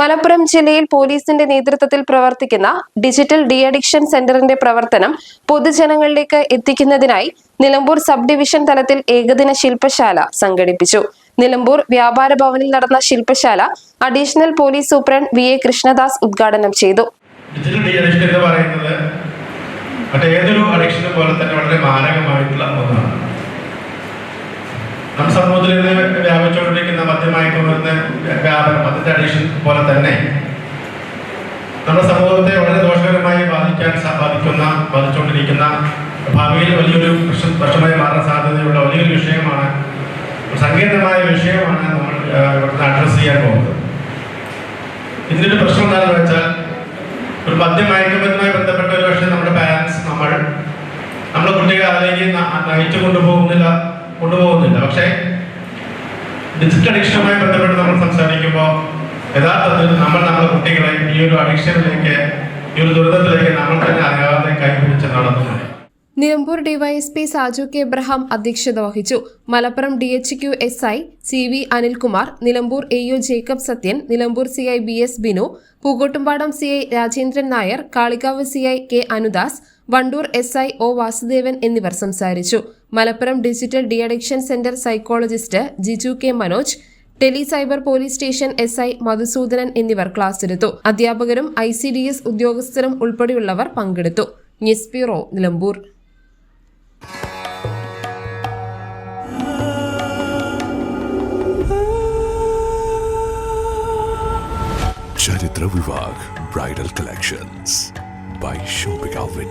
Malappuram ജില്ലയിൽ പോലീസിന്റെ നേതൃത്വത്തിൽ പ്രവർത്തിക്കുന്ന ഡിജിറ്റൽ ഡി അഡിക്ഷൻ സെന്ററിന്റെ പ്രവർത്തനം പൊതുജനങ്ങളിലേക്ക് എത്തിക്കുന്നതിനായി നിലമ്പൂർ സബ് ഡിവിഷൻ തലത്തിൽ ഏകദിന ശില്പശാല സംഘടിപ്പിച്ചു. നിലമ്പൂർ വ്യാപാര ഭവനിൽ നടന്ന ശില്പശാല additional police superintendent V A Krishnadas ഉദ്ഘാടനം ചെയ്തു. ഡിജിറ്റൽ പോലെ തന്നെ വളരെ ഒന്നാണ്. ഇന്ന് മദ്യമായിട്ട് വരുന്ന വ്യാപനം അതിന്റെ അഡീഷൻ പോലെ തന്നെ. നമ്മുടെ സമൂഹത്തെ വളരെ ദോഷകരമായി ബാധിക്കാൻ ബാധിക്കുന്ന ബാധിച്ചുകൊണ്ടിരിക്കുന്ന ഭാവിയിൽ വലിയൊരു പ്രശ്ന പ്രശ്നമായി മാറാൻ സാധ്യതയുള്ള വലിയൊരു വിഷയമാണ് സങ്കീർണമായ വിഷയമാണ് നമ്മൾ ഇവിടുന്ന് അഡ്രസ് ചെയ്യാൻ പോകുന്നത്. ഇതിന്റെ ഒരു പ്രശ്നം എന്താണെന്ന് വെച്ചാൽ ഒരു മദ്യമയക്കുമരുന്നുമായി ബന്ധപ്പെട്ട ഒരു പക്ഷേ നമ്മുടെ പാരൻസ് നമ്മൾ നമ്മുടെ കുട്ടികളെ അതിലേക്ക് നയിച്ചു കൊണ്ടുപോകുന്നില്ല കൊണ്ടുപോകുന്നില്ല. പക്ഷേ ഡിജിറ്റൽ അഡിക്ഷനുമായി ബന്ധപ്പെട്ട് നമ്മൾ സംസാരിക്കുമ്പോൾ യഥാർത്ഥത്തിൽ നമ്മൾ നമ്മുടെ കുട്ടികളെ ഈ ഒരു അഡിക്ഷനിലേക്ക് ഈ ഒരു ദുരിതത്തിലേക്ക് നമ്മൾ തന്നെ അറിയാതെ കൈപിടിച്ച് നടന്നു Nilambur DYSP Saju K Abraham അധ്യക്ഷത വഹിച്ചു. Malappuram D H Q S I C V Anilkumar Nilambur A U Jacob Sathyan Nilambur C I B S Binu Pookkottumpadam C I Rajendran Nair Kalikavu C I K Anudas Wandoor S I O Vasudevan എന്നിവർ സംസാരിച്ചു. Malappuram digital de addiction centre psychologist Jiju K Manoj tele cyber police station S I Madhusoodanan എന്നിവർ class എടുത്തു അധ്യാപകരും I C D S ഉദ്യോഗസ്ഥരും ഉൾപ്പെടെയുള്ളവർ പങ്കെടുത്തു. News bureau Nilambur. Charithra Vivah bridal collections. by Shobik Alvin